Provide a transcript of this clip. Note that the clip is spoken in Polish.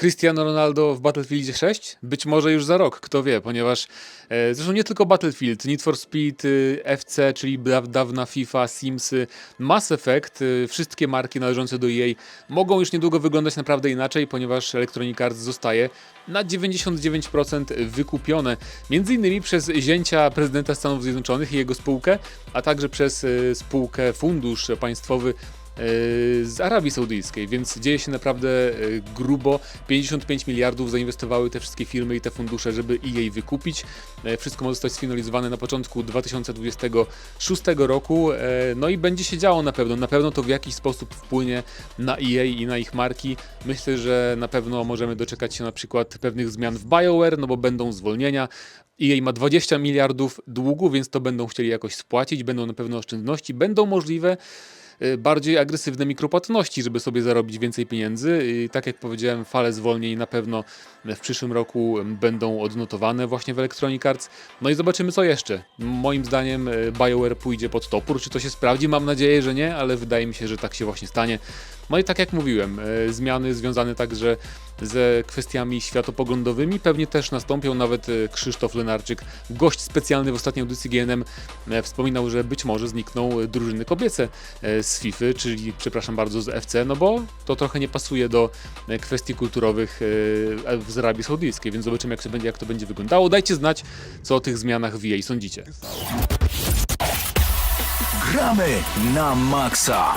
Cristiano Ronaldo w Battlefield 6? Być może już za rok, kto wie, ponieważ e, zresztą nie tylko Battlefield, Need for Speed, y, FC, czyli da, dawna FIFA, Simsy, Mass Effect, y, wszystkie marki należące do EA mogą już niedługo wyglądać naprawdę inaczej, ponieważ Electronic Arts zostaje na 99% wykupione, między innymi przez zięcia prezydenta Stanów Zjednoczonych i jego spółkę, a także przez y, spółkę Fundusz Państwowy e, z Arabii Saudyjskiej, więc dzieje się naprawdę e, grubo. 55 miliardów zainwestowały te wszystkie firmy i te fundusze, żeby EA wykupić. E, Wszystko ma zostać sfinalizowane na początku 2026 roku. e, No i będzie się działo na pewno. Na pewno to w jakiś sposób wpłynie na EA i na ich marki. Myślę, że na pewno możemy doczekać się na przykład pewnych zmian w BioWare, no bo będą zwolnienia. EA ma 20 miliardów długu, więc to będą chcieli jakoś spłacić, będą na pewno oszczędności, będą możliwe bardziej agresywne mikropłatności, żeby sobie zarobić więcej pieniędzy. I tak jak powiedziałem, fale zwolnień na pewno w przyszłym roku będą odnotowane właśnie w Electronic Arts. No i zobaczymy co jeszcze. Moim zdaniem y, BioWare pójdzie pod topór. Czy to się sprawdzi? Mam nadzieję, że nie, ale wydaje mi się, że tak się właśnie stanie. No i tak jak mówiłem, y, zmiany związane także ze kwestiami światopoglądowymi pewnie też nastąpią. Nawet y, Krzysztof Lenarczyk, gość specjalny w ostatniej audycji GNM, e, wspominał, że być może znikną y, drużyny kobiece e, z FIFA, czyli przepraszam bardzo z FC, no bo to trochę nie pasuje do e, kwestii kulturowych e, z Arabii Saudyjskiej, więc zobaczymy jak to będzie, jak to będzie wyglądało. Dajcie znać, co o tych zmianach w EA sądzicie. Gramy na maksa!